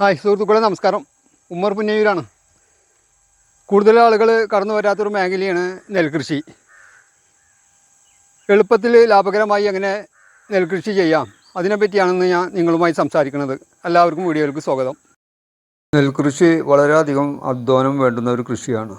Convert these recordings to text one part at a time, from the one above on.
Hi സുഹൃത്തുക്കളെ നമസ്കാരം. ഉമ്മർ പുന്നയൂരാണ്. കൂടുതൽ ആളുകൾ കടന്നു വരാത്തൊരു മേഖലയാണ് നെൽകൃഷി. എളുപ്പത്തിൽ ലാഭകരമായി എങ്ങനെ നെൽകൃഷി ചെയ്യാം. അതിനെപ്പറ്റിയാണെന്ന് ഞാൻ നിങ്ങളുമായി സംസാരിക്കുന്നത്. എല്ലാവർക്കും വീഡിയോയിലേക്ക് സ്വാഗതം. നെൽകൃഷി വളരെയധികം അധ്വാനം വേണ്ടുന്ന ഒരു കൃഷിയാണ്.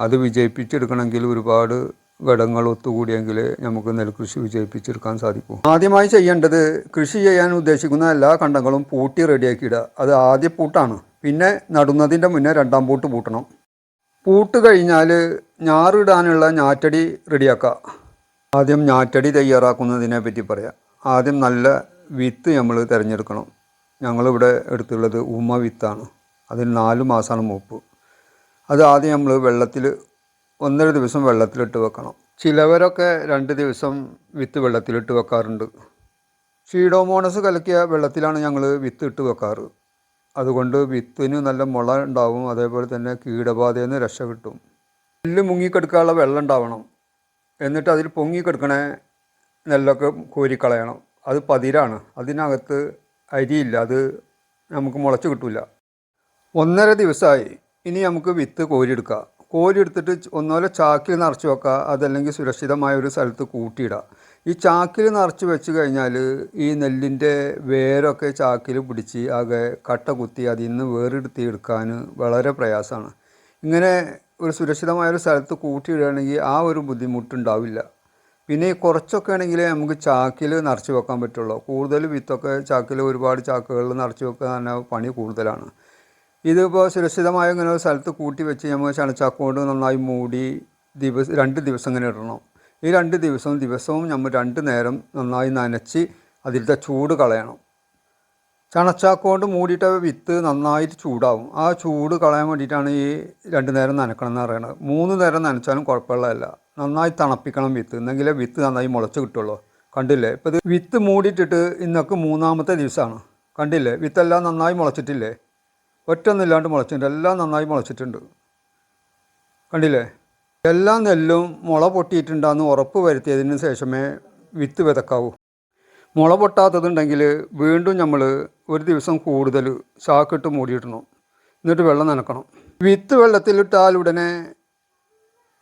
അത് വിജയിപ്പിച്ചെടുക്കണമെങ്കിൽ ഒരുപാട് ഘടകങ്ങൾ ഒത്തുകൂടിയെങ്കിൽ നമുക്ക് നെൽകൃഷി വിജയിപ്പിച്ചെടുക്കാൻ സാധിക്കും. ആദ്യമായി ചെയ്യേണ്ടത് കൃഷി ചെയ്യാൻ ഉദ്ദേശിക്കുന്ന എല്ലാ കണ്ടങ്ങളും പൂട്ടി റെഡിയാക്കിയിടുക അത് ആദ്യ പൂട്ടാണ്. പിന്നെ നടുന്നതിന്റെ മുന്നേ രണ്ടാം പൂട്ട് പൂട്ടണം. പൂട്ട് കഴിഞ്ഞാൽ ഞാറിടാനുള്ള ഞാറ്റടി റെഡിയാക്കുക ആദ്യം ഞാറ്റടി തയ്യാറാക്കുന്നതിനെ പറ്റി പറയാം. ആദ്യം നല്ല വിത്ത് നമ്മൾ തിരഞ്ഞെടുക്കണം. ഞങ്ങളിവിടെ എടുത്തുള്ളത് ഉമ വിത്താണ്. അതിൽ നാല് മാസമാണ് മൂപ്പ്. അത് ആദ്യം നമ്മൾ വെള്ളത്തിൽ ഒന്നര ദിവസം വെള്ളത്തിലിട്ട് വെക്കണം. ചിലവരൊക്കെ രണ്ട് ദിവസം വിത്ത് വെള്ളത്തിലിട്ട് വെക്കാറുണ്ട്. ഷീഡോമോണസ് കലക്കിയ വെള്ളത്തിലാണ് ഞങ്ങൾ വിത്ത് ഇട്ട് വെക്കാറ്. അതുകൊണ്ട് വിത്തിന് നല്ല മുള ഉണ്ടാവും അതേപോലെ തന്നെ കീടബാധയിൽ നിന്ന് രക്ഷ കിട്ടും. നെല്ല് മുങ്ങിക്കെടുക്കാനുള്ള വെള്ളം ഉണ്ടാവണം. എന്നിട്ട് അതിൽ പൊങ്ങിക്കെടുക്കണേ നെല്ലൊക്കെ കോരിക്കളയണം. അത് പതിരാണ്. അതിനകത്ത് അരിയില്ല. അത് നമുക്ക് മുളച്ച് കിട്ടില്ല ഒന്നര ദിവസമായി. ഇനി നമുക്ക് വിത്ത് കോരിയെടുക്കാം. കോരിയെടുത്തിട്ട് ഒന്നുപോലെ ചാക്കിൽ നിറച്ച് വെക്കുക അതല്ലെങ്കിൽ സുരക്ഷിതമായ ഒരു സ്ഥലത്ത് കൂട്ടിയിടുക ഈ ചാക്കിൽ നിറച്ച് വെച്ച് കഴിഞ്ഞാൽ ഈ നെല്ലിന്റെ വേരൊക്കെ ചാക്കിൽ പിടിച്ച് ആകെ കട്ട കുത്തി അതിൽ നിന്ന് വേറെടുത്തി എടുക്കാൻ വളരെ പ്രയാസമാണ്. ഇങ്ങനെ ഒരു സുരക്ഷിതമായ ഒരു സ്ഥലത്ത് കൂട്ടിയിടുകയാണെങ്കിൽ ആ ഒരു ബുദ്ധിമുട്ടുണ്ടാവില്ല. പിന്നെ കുറച്ചൊക്കെ ആണെങ്കിൽ നമുക്ക് ചാക്കിൽ നിറച്ച് വെക്കാൻ പറ്റുള്ളൂ. കൂടുതൽ വിത്തൊക്കെ ചാക്കിൽ ഒരുപാട് ചാക്കുകളിൽ നിറച്ച് തന്നെ പണി കൂടുതലാണ്. ഇതിപ്പോൾ സുരക്ഷിതമായ ഇങ്ങനെ ഒരു സ്ഥലത്ത് കൂട്ടി വെച്ച് നമ്മൾ ചണച്ചാക്ക് കൊണ്ട് നന്നായി മൂടി ദിവസം രണ്ട് ദിവസം ഇങ്ങനെ ഇടണം. ഈ രണ്ട് ദിവസവും ദിവസവും നമ്മൾ രണ്ട് നേരം നന്നായി നനച്ച് അതിലത്തെ ചൂട് കളയണം. ചണച്ചാക്ക് കൊണ്ട് മൂടിയിട്ട വിത്ത് നന്നായിട്ട് ചൂടാവും. ആ ചൂട് കളയാൻ വേണ്ടിയിട്ടാണ് ഈ രണ്ട് നേരം നനക്കണം എന്ന് പറയുന്നത് മൂന്ന് നേരം നനച്ചാലും കുഴപ്പമുള്ളതല്ല. നന്നായി തണുപ്പിക്കണം വിത്ത്. എന്നെങ്കിലേ വിത്ത് നന്നായി മുളച്ച് കിട്ടുള്ളൂ. കണ്ടില്ലേ? ഇപ്പോൾ ഇത് വിത്ത് മൂടിയിട്ടിട്ട് ഇന്നൊക്കെ മൂന്നാമത്തെ ദിവസമാണ് കണ്ടില്ലേ? വിത്തെല്ലാം നന്നായി മുളച്ചിട്ടില്ലേ? ഒറ്റൊന്നുമില്ലാണ്ട് മുളച്ചിട്ടുണ്ട്. എല്ലാം നന്നായി മുളച്ചിട്ടുണ്ട്. കണ്ടില്ലേ? എല്ലാ നെല്ലും മുള പൊട്ടിയിട്ടുണ്ടെന്ന് ഉറപ്പ് വരുത്തിയതിന് ശേഷമേ വിത്ത് വിതക്കാവൂ. മുള പൊട്ടാത്തതുണ്ടെങ്കിൽ വീണ്ടും നമ്മൾ ഒരു ദിവസം കൂടുതൽ ചാക്കിട്ട് മൂടിയിടണം. എന്നിട്ട് വെള്ളം നനക്കണം. വിത്ത് വെള്ളത്തിലിട്ടാൽ ഉടനെ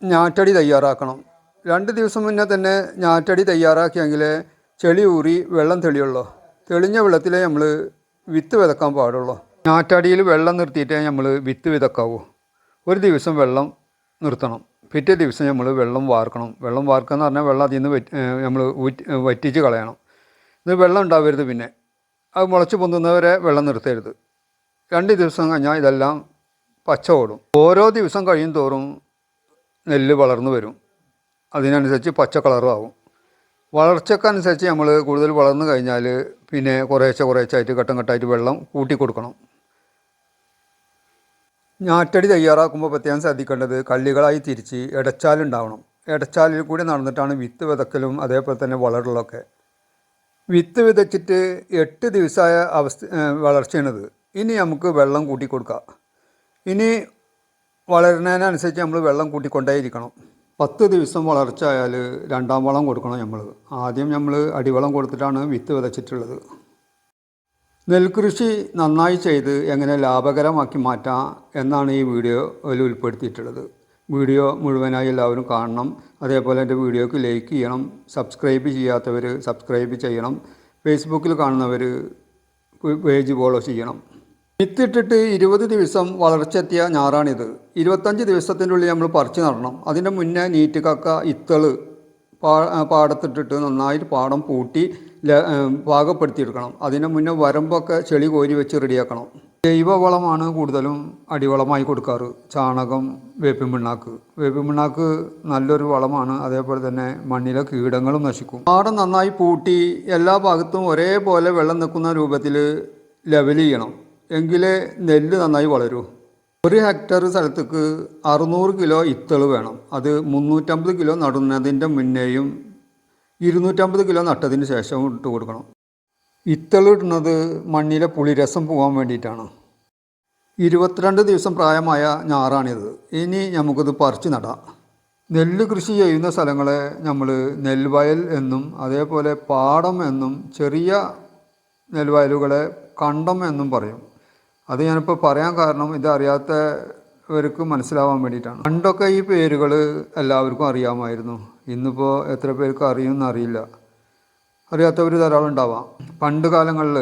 ഞാറ്റടി തയ്യാറാക്കണം. രണ്ട് ദിവസം മുന്നേ തന്നെ ഞാറ്റടി തയ്യാറാക്കിയെങ്കിൽ ചെളി ഊറി വെള്ളം തെളിയുള്ളൂ. തെളിഞ്ഞ വെള്ളത്തിലേ നമ്മൾ വിത്ത് വിതക്കാൻ പാടുള്ളൂ. ഞാറ്റടിയിൽ വെള്ളം നിർത്തിയിട്ടേ നമ്മൾ വിത്ത് വിതക്കാവൂ. ഒരു ദിവസം വെള്ളം നിർത്തണം. പിറ്റേ ദിവസം നമ്മൾ വെള്ളം വാർക്കണം. വെള്ളം വാർക്കുക എന്ന് പറഞ്ഞാൽ വെള്ളം അതിൽ നിന്ന് നമ്മൾ വറ്റിച്ച് കളയണം. ഇത് വെള്ളം ഉണ്ടാവരുത് പിന്നെ. അത് മുളച്ച് പൊന്തുന്നവരെ വെള്ളം നിർത്തരുത്. രണ്ട് ദിവസം കഴിഞ്ഞാൽ ഇതെല്ലാം പച്ച ഓടും. ഓരോ ദിവസം കഴിയും തോറും നെല്ല് വളർന്നു വരും. അതിനനുസരിച്ച് പച്ച കളറും ആവും. വളർച്ചക്കനുസരിച്ച് നമ്മൾ കൂടുതൽ വളർന്നു കഴിഞ്ഞാൽ പിന്നെ കുറേശ്ശെ കുറേശ്ശായിട്ട് ഘട്ടം ഘട്ടമായിട്ട് വെള്ളം കൂട്ടി കൊടുക്കണം. ഞാറ്റടി തയ്യാറാക്കുമ്പോൾ പ്രത്യേകം ശ്രദ്ധിക്കേണ്ടത് കള്ളികളായി തിരിച്ച് ഇടച്ചാലുണ്ടാവണം ഇടച്ചാലിൽ കൂടി നടന്നിട്ടാണ് വിത്ത് വിതക്കലും അതേപോലെ തന്നെ വളരലൊക്കെ വിത്ത് വിതച്ചിട്ട് എട്ട് ദിവസമായ അവസ്ഥ വളർച്ചയാണിത്. ഇനി നമുക്ക് വെള്ളം കൂട്ടി കൊടുക്കാം ഇനി വളരുന്നതിനനുസരിച്ച് നമ്മൾ വെള്ളം കൂട്ടിക്കൊണ്ടേയിരിക്കണം. പത്ത് ദിവസം വളർച്ച ആയാൽ രണ്ടാം വളം കൊടുക്കണം നമ്മൾ ആദ്യം നമ്മൾ അടിവളം കൊടുത്തിട്ടാണ് വിത്ത് വിതച്ചിട്ടുള്ളത്. നെൽകൃഷി നന്നായി ചെയ്ത് എങ്ങനെ ലാഭകരമാക്കി മാറ്റാം എന്നാണ് ഈ വീഡിയോയിൽ ഉൾപ്പെടുത്തിയിട്ടുള്ളത്. വീഡിയോ മുഴുവനായി എല്ലാവരും കാണണം. അതേപോലെ എന്റെ വീഡിയോക്ക് ലൈക്ക് ചെയ്യണം. സബ്സ്ക്രൈബ് ചെയ്യാത്തവർ സബ്സ്ക്രൈബ് ചെയ്യണം. ഫേസ്ബുക്കിൽ കാണുന്നവർ പേജ് ഫോളോ ചെയ്യണം. വിത്തിട്ടിട്ട് ഇരുപത് ദിവസം വളർച്ചെത്തിയ ഞാറാണിത്. ഇരുപത്തഞ്ച് ദിവസത്തിന്റെ ഉള്ളിൽ നമ്മൾ പറിച്ചു നടണം. അതിന്റെ മുന്നേ നീറ്റ് കക്ക ഇത്തൾ പാ പാടത്തിട്ടിട്ട് നന്നായിട്ട് പാടം പൂട്ടി പാകപ്പെടുത്തിയെടുക്കണം. അതിന് മുന്നേ വരമ്പൊക്കെ ചെളി കോരി വെച്ച് റെഡിയാക്കണം. ജൈവവളമാണ് കൂടുതലും അടിവളമായി കൊടുക്കാറ്. ചാണകം വേപ്പിൻ പിണ്ണാക്ക് വേപ്പിൻ പിണ്ണാക്ക് നല്ലൊരു വളമാണ്. അതേപോലെ തന്നെ മണ്ണിലെ കീടങ്ങളും നശിക്കും. പാടം നന്നായി പൂട്ടി എല്ലാ ഭാഗത്തും ഒരേപോലെ വെള്ളം നിൽക്കുന്ന രൂപത്തിൽ ലെവൽ ചെയ്യണം. എങ്കിലേ നെല്ല് നന്നായി വളരൂ. ഒരു ഹെക്ടർ സ്ഥലത്തേക്ക് അറുന്നൂറ് കിലോ ഇത്തൾ വേണം. അത് മുന്നൂറ്റമ്പത് കിലോ നടുന്നതിന്റെ മുന്നേയും ഇരുന്നൂറ്റമ്പത് കിലോ നട്ടതിന് ശേഷം ഇട്ട് കൊടുക്കണം. ഇത്തൾ ഇടുന്നത് മണ്ണിലെ പുളിരസം പോകാൻ വേണ്ടിയിട്ടാണ്. ഇരുപത്തിരണ്ട് ദിവസം പ്രായമായ ഞാറാണിത്. ഇനി നമുക്കിത് പറിച്ചു നടാം. നെല്ല് കൃഷി ചെയ്യുന്ന സ്ഥലങ്ങളെ നമ്മൾ നെൽവയൽ എന്നും അതേപോലെ പാടം എന്നും ചെറിയ നെൽവയലുകളെ കണ്ടം എന്നും പറയും. അത് ഞാനിപ്പോൾ പറയാൻ കാരണം ഇത് അറിയാത്തവർക്ക് മനസ്സിലാവാൻ വേണ്ടിയിട്ടാണ്. പണ്ടൊക്കെ ഈ പേരുകൾ എല്ലാവർക്കും അറിയാമായിരുന്നു. ഇന്നിപ്പോൾ എത്ര പേർക്ക് അറിയുമെന്ന് അറിയില്ല. അറിയാത്തവർ ധാരാളം ഉണ്ടാവാം. പണ്ട് കാലങ്ങളിൽ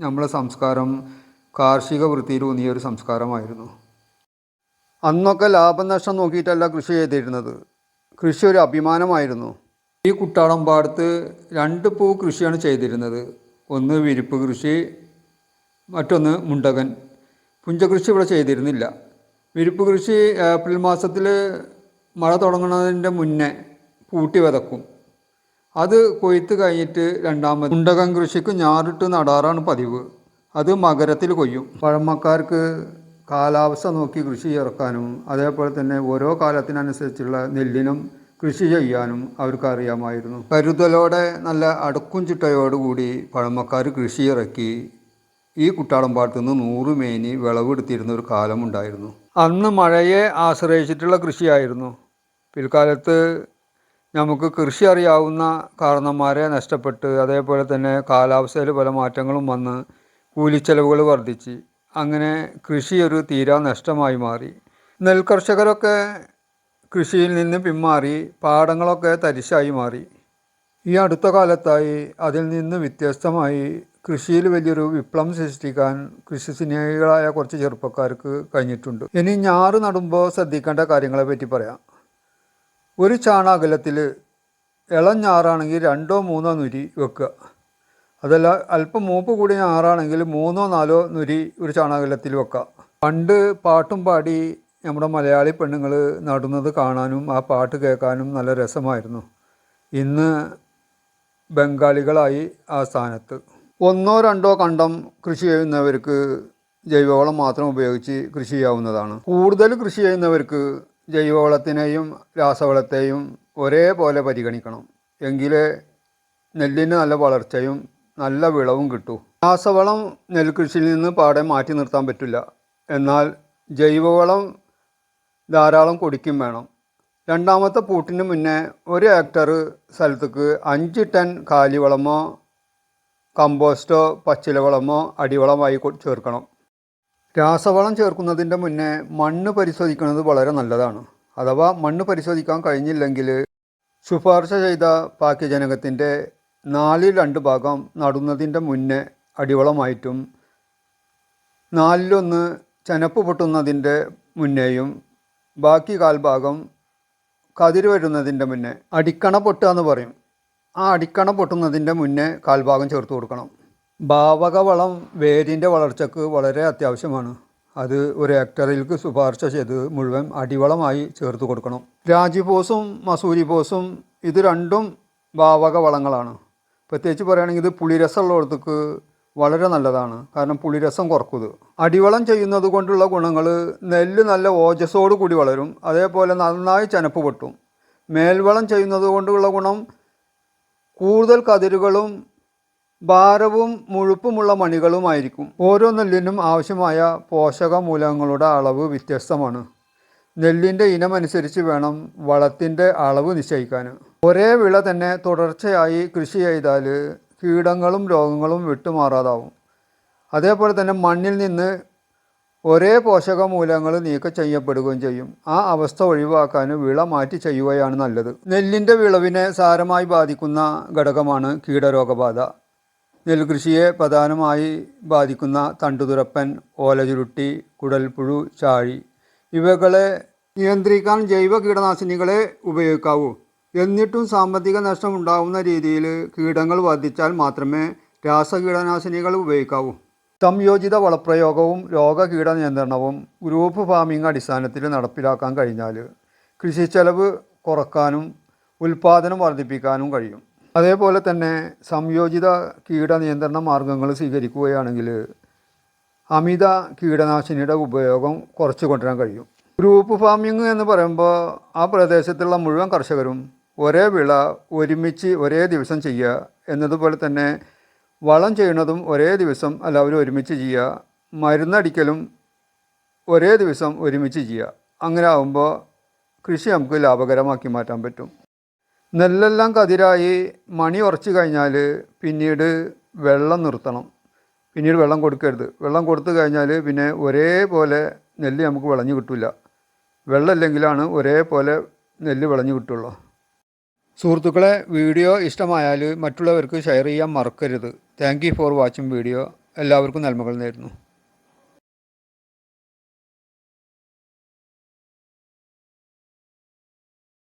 നമ്മളെ സംസ്കാരം കാർഷിക വൃത്തിയിലൂന്നിയ ഒരു സംസ്കാരമായിരുന്നു. അന്നൊക്കെ ലാഭനഷ്ടം നോക്കിയിട്ടല്ല കൃഷി ചെയ്തിരുന്നത്. കൃഷി ഒരു അഭിമാനമായിരുന്നു. ഈ കുട്ടാളം പാടത്ത് രണ്ട് പൂ കൃഷിയാണ് ചെയ്തിരുന്നത്. ഒന്ന് വിരിപ്പ് കൃഷി മറ്റൊന്ന് മുണ്ടകൻ. പുഞ്ചകൃഷി ഇവിടെ ചെയ്തിരുന്നില്ല. വിരിപ്പ് കൃഷി ഏപ്രിൽ മാസത്തിൽ മഴ തുടങ്ങുന്നതിന്റെ മുന്നേ പൂട്ടി വിതക്കും. അത് കൊയ്ത്ത് കഴിഞ്ഞിട്ട് രണ്ടാമത് ഉണ്ടകം കൃഷിക്ക് ഞാറിട്ട് നടാറാണ് പതിവ്. അത് മകരത്തിൽ കൊയ്യും. പഴമക്കാർക്ക് കാലാവസ്ഥ നോക്കി കൃഷി ഇറക്കാനും അതേപോലെ തന്നെ ഓരോ കാലത്തിനനുസരിച്ചുള്ള നെല്ലിനും കൃഷി ചെയ്യാനും അവർക്ക് അറിയാമായിരുന്നു. കരുതലോടെ നല്ല അടുക്കും ചിട്ടയോടുകൂടി പഴമക്കാർ കൃഷി ഇറക്കി ഈ കുട്ടാളമ്പാടത്തു നിന്ന് നൂറ് മേനി വിളവെടുത്തിരുന്ന ഒരു കാലമുണ്ടായിരുന്നു. അന്ന് മഴയെ ആശ്രയിച്ചിട്ടുള്ള കൃഷിയായിരുന്നു. പിൽക്കാലത്ത് നമുക്ക് കൃഷി അറിയാവുന്ന കാരണന്മാരെ നഷ്ടപ്പെട്ട് അതേപോലെ തന്നെ കാലാവസ്ഥയിൽ പല മാറ്റങ്ങളും വന്ന് കൂലിച്ചെലവുകൾ വർദ്ധിച്ച് അങ്ങനെ കൃഷി ഒരു തീരാ നഷ്ടമായി മാറി. നെൽകർഷകരൊക്കെ കൃഷിയിൽ നിന്ന് പിന്മാറി പാടങ്ങളൊക്കെ തരിശായി മാറി. ഈ അടുത്ത കാലത്തായി അതിൽ നിന്ന് വ്യത്യസ്തമായി കൃഷിയിൽ വലിയൊരു വിപ്ലവം സൃഷ്ടിക്കാൻ കൃഷി സ്നേഹികളായ കുറച്ച് ചെറുപ്പക്കാർക്ക് കഴിഞ്ഞിട്ടുണ്ട്. ഇനി ഞാറ് നടുമ്പോൾ ശ്രദ്ധിക്കേണ്ട കാര്യങ്ങളെ പറ്റി പറയാം. ഒരു ചാണാകലത്തിൽ ഇളം ഞാറാണെങ്കിൽ രണ്ടോ മൂന്നോ നുരി വെക്കുക. അതല്ല അല്പം മൂപ്പ് കൂടിയ ഞാറാണെങ്കിൽ മൂന്നോ നാലോ നുരി ഒരു ചാണകലത്തിൽ വെക്കുക. പണ്ട് പാട്ടും പാടി നമ്മുടെ മലയാളി പെണ്ണുങ്ങൾ നടുന്നത് കാണാനും ആ പാട്ട് കേൾക്കാനും നല്ല രസമായിരുന്നു. ഇന്ന് ബംഗാളികളായി ആ സ്ഥാനത്ത്. ഒന്നോ രണ്ടോ കണ്ടം കൃഷി ചെയ്യുന്നവർക്ക് ജൈവവളം മാത്രം ഉപയോഗിച്ച് കൃഷി ചെയ്യാവുന്നതാണ്. കൂടുതൽ കൃഷി ചെയ്യുന്നവർക്ക് ജൈവവളത്തിനെയും രാസവളത്തെയും ഒരേപോലെ പരിഗണിക്കണം. എങ്കിലേ നെല്ലിന് നല്ല വളർച്ചയും നല്ല വിളവും കിട്ടൂ. രാസവളം നെൽകൃഷിയിൽ നിന്ന് പാടെ മാറ്റി നിർത്താൻ പറ്റില്ല. എന്നാൽ ജൈവവളം ധാരാളം കൊടുക്കും വേണം. രണ്ടാമത്തെ പൂട്ടിന് മുന്നേ ഒരു ഹെക്ടർ സ്ഥലത്തേക്ക് അഞ്ച് ടൺ കാലിവളമോ കമ്പോസ്റ്റോ പച്ചിലവളമോ അടിവളമായി ചേർക്കണം. രാസവളം ചേർക്കുന്നതിന്റെ മുന്നേ മണ്ണ് പരിശോധിക്കുന്നത് വളരെ നല്ലതാണ്. അഥവാ മണ്ണ് പരിശോധിക്കാൻ കഴിഞ്ഞില്ലെങ്കിൽ ശുപാർശ ചെയ്ത പാക്യജനകത്തിന്റെ നാലിൽ രണ്ട് ഭാഗം നടുന്നതിന്റെ മുന്നേ അടിവളമായിട്ടും നാലിലൊന്ന് ചനപ്പ് പൊട്ടുന്നതിന്റെ മുന്നേയും ബാക്കി കാൽഭാഗം കതിര് വരുന്നതിന്റെ മുന്നേ അടിക്കണ പൊട്ടുക എന്ന് പറയും. ആ അടിക്കണ പൊട്ടുന്നതിന്റെ മുന്നേ കാൽഭാഗം ചേർത്ത് കൊടുക്കണം. ഭാവക വളം വേരിന്റെ വളർച്ചയ്ക്ക് വളരെ അത്യാവശ്യമാണ്. അത് ഒരു ഹെക്ടറിൽക്ക് ശുപാർശ ചെയ്ത് മുഴുവൻ അടിവളമായി ചേർത്ത് കൊടുക്കണം. രാജിപോസും മസൂരി പോസും ഇത് രണ്ടും ഭാവക വളങ്ങളാണ് പ്രത്യേകിച്ച് പറയുകയാണെങ്കിൽ ഇത് പുളിരസമുള്ളിടത്തേക്ക് വളരെ നല്ലതാണ്. കാരണം പുളിരസം കുറക്കുന്നത്. അടിവളം ചെയ്യുന്നത് കൊണ്ടുള്ള ഗുണങ്ങൾ നെല്ല് നല്ല ഓജസ്സോട് കൂടി വളരും. അതേപോലെ നന്നായി ചനപ്പ് പൊട്ടും. മേൽവളം ചെയ്യുന്നത് കൊണ്ടുള്ള ഗുണം കൂടുതൽ കതിരുകളും ഭാരവും മുഴുപ്പുമുള്ള മണികളുമായിരിക്കും. ഓരോ നെല്ലിനും ആവശ്യമായ പോഷകമൂലകങ്ങളുടെ അളവ് വ്യത്യസ്തമാണ്. നെല്ലിന്റെ ഇനമനുസരിച്ച് വേണം വളത്തിന്റെ അളവ് നിശ്ചയിക്കാൻ. ഒരേ വിള തന്നെ തുടർച്ചയായി കൃഷി ചെയ്താൽ കീടങ്ങളും രോഗങ്ങളും വിട്ടുമാറാതാവും. അതേപോലെ തന്നെ മണ്ണിൽ നിന്ന് ഒരേ പോഷകമൂലങ്ങൾ നീക്കം ചെയ്യപ്പെടുകയും ചെയ്യും. ആ അവസ്ഥ ഒഴിവാക്കാൻ വിള മാറ്റി ചെയ്യുകയാണ് നല്ലത്. നെല്ലിന്റെ വിളവിനെ സാരമായി ബാധിക്കുന്ന ഘടകമാണ് കീടരോഗബാധ. നെൽകൃഷിയെ പ്രധാനമായി ബാധിക്കുന്ന തണ്ടുതുരപ്പൻ ഓലചുരുട്ടി കുടൽപ്പുഴു ചാഴി. ഇവകളെ നിയന്ത്രിക്കാൻ ജൈവ കീടനാശിനികളെ ഉപയോഗിക്കാവൂ. എന്നിട്ടും സാമ്പത്തിക നഷ്ടം ഉണ്ടാകുന്ന രീതിയിൽ കീടങ്ങൾ വർദ്ധിച്ചാൽ മാത്രമേ രാസകീടനാശിനികൾ ഉപയോഗിക്കാവൂ. സംയോജിത വളപ്രയോഗവും രോഗകീട നിയന്ത്രണവും ഗ്രൂപ്പ് ഫാമിംഗ് അടിസ്ഥാനത്തിൽ നടപ്പിലാക്കാൻ കഴിഞ്ഞാൽ കൃഷിച്ചെലവ് കുറക്കാനും ഉൽപാദനം വർദ്ധിപ്പിക്കാനും കഴിയും. അതേപോലെ തന്നെ സംയോജിത കീട നിയന്ത്രണ മാർഗങ്ങൾ സ്വീകരിക്കുകയാണെങ്കിൽ അമിത കീടനാശിനിയുടെ ഉപയോഗം കുറച്ച് കൊണ്ടുവരാൻ കഴിയും. ഗ്രൂപ്പ് ഫാമിംഗ് എന്ന് പറയുമ്പോൾ ആ പ്രദേശത്തുള്ള മുഴുവൻ കർഷകരും ഒരേ വിള ഒരുമിച്ച് ഒരേ ദിവസം ചെയ്യുക എന്നതുപോലെ തന്നെ വളം ചെയ്യുന്നതും ഒരേ ദിവസം എല്ലാവരും ഒരുമിച്ച് ചെയ്യുക. മരുന്നടിക്കലും ഒരേ ദിവസം ഒരുമിച്ച് ചെയ്യുക. അങ്ങനെ ആകുമ്പോൾ കൃഷി നമുക്ക് ലാഭകരമാക്കി മാറ്റാൻ പറ്റും. നെല്ലെല്ലാം കതിരായി മണി ഉറച്ചു കഴിഞ്ഞാൽ പിന്നീട് വെള്ളം നിർത്തണം. പിന്നീട് വെള്ളം കൊടുക്കരുത്. വെള്ളം കൊടുത്തു കഴിഞ്ഞാൽ പിന്നെ ഒരേപോലെ നെല്ല് നമുക്ക് വിളഞ്ഞു കിട്ടില്ല വെള്ളമില്ലെങ്കിലാണ് ഒരേപോലെ നെല്ല് വിളഞ്ഞു കിട്ടുള്ളൂ. സുഹൃത്തുക്കളെ വീഡിയോ ഇഷ്ടമായാൽ മറ്റുള്ളവർക്ക് ഷെയർ ചെയ്യാൻ മറക്കരുത്. Thank you for watching video. എല്ലാവർക്കും നന്മകൾ നേരുന്നു.